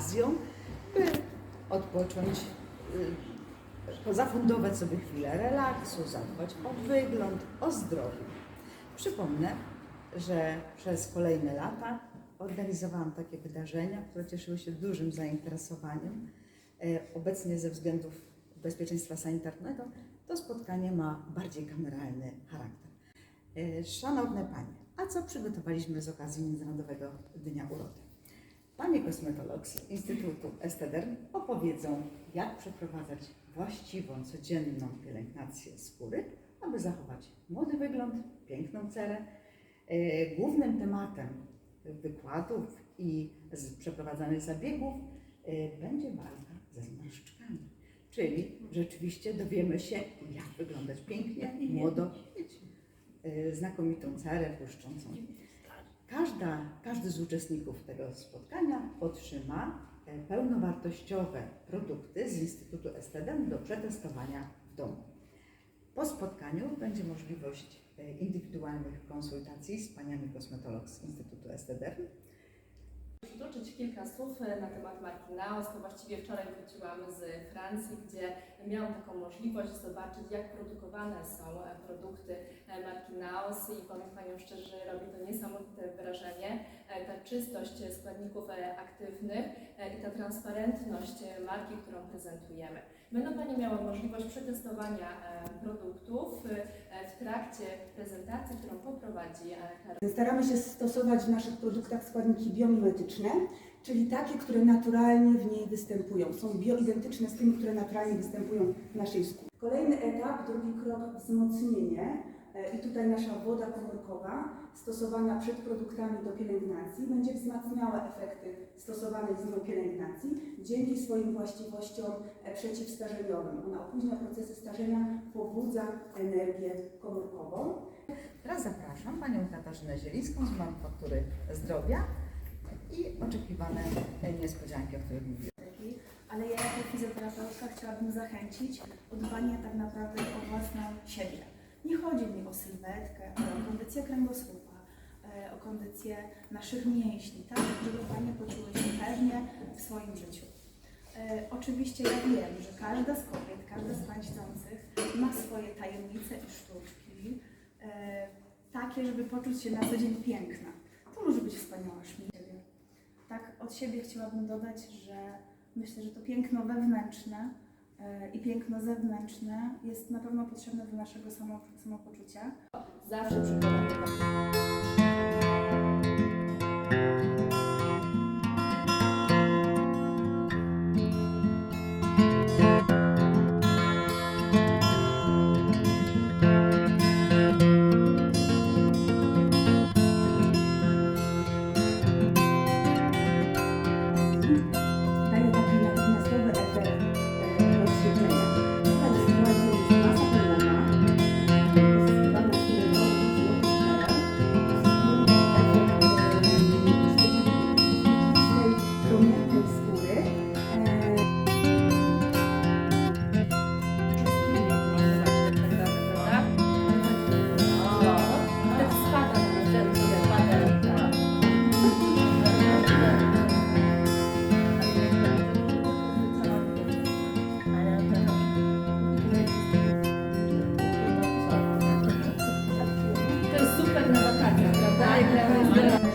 okazją, by odpocząć, y, zafundować sobie chwilę relaksu, zadbać o wygląd, o zdrowie. Przypomnę, że przez kolejne lata organizowałam takie wydarzenia, które cieszyły się dużym zainteresowaniem. E, Obecnie ze względów bezpieczeństwa sanitarnego to spotkanie ma bardziej kameralny charakter. E, Szanowne Panie, a co przygotowaliśmy z okazji Międzynarodowego Dnia Urody? Panie kosmetolog z Instytutu Estedern opowiedzą, jak przeprowadzać właściwą, codzienną pielęgnację skóry, aby zachować młody wygląd, piękną cerę. E, Głównym tematem wykładów i przeprowadzanych zabiegów e, będzie walka ze zmarszczkami. Czyli rzeczywiście dowiemy się, jak wyglądać pięknie, młodo, mieć e, znakomitą cerę błyszczącą. Każda, każdy z uczestników tego spotkania otrzyma e, pełnowartościowe produkty z Instytutu Estedem do przetestowania w domu. Po spotkaniu będzie możliwość e, indywidualnych konsultacji z paniami kosmetolog z Instytutu Estedern. Przytoczyć kilka słów e, na temat marki Naos, to właściwie wczoraj wróciłam z Francji, gdzie miałam taką możliwość zobaczyć, jak produkowane są e, produkty e, marki Naos i powiem Panią szczerze, robi to niesamowite wrażenie. E, Ta czystość składników e, aktywnych e, i ta transparentność marki, którą prezentujemy. Będą Panie miały możliwość przetestowania produktów w trakcie prezentacji, którą poprowadzi Karolina. Staramy się stosować w naszych produktach składniki biomimetyczne, czyli takie, które naturalnie w niej występują. Są bioidentyczne z tymi, które naturalnie występują w naszej skórze. Kolejny etap, drugi krok, wzmocnienie. E, I tutaj nasza woda komórkowa stosowana przed produktami do pielęgnacji będzie wzmacniała efekty stosowanej z nią pielęgnacji dzięki swoim właściwościom e, przeciwstarzeniowym. Ona opóźnia procesy starzenia, pobudza energię komórkową. Teraz zapraszam panią Katarzynę Zielińską z Manufaktury Zdrowia i oczekiwane e, niespodzianki, o których mówiłam. ale ja jako fizjoterapeutka chciałabym zachęcić o dbanie tak naprawdę o własną siebie. Nie chodzi mi o sylwetkę, ale o kondycję kręgosłupa, e, o kondycję naszych mięśni, tak, żeby Panie poczuły się pewnie w swoim życiu. E, Oczywiście ja wiem, że każda z kobiet, każda z Pań siedzących ma swoje tajemnice i sztuczki, e, takie, żeby poczuć się na co dzień piękna. To może być wspaniała szminka. Tak od siebie chciałabym dodać, że myślę, że to piękno wewnętrzne i piękno zewnętrzne jest na pewno potrzebne do naszego samo, samopoczucia. Zawsze przykładam الله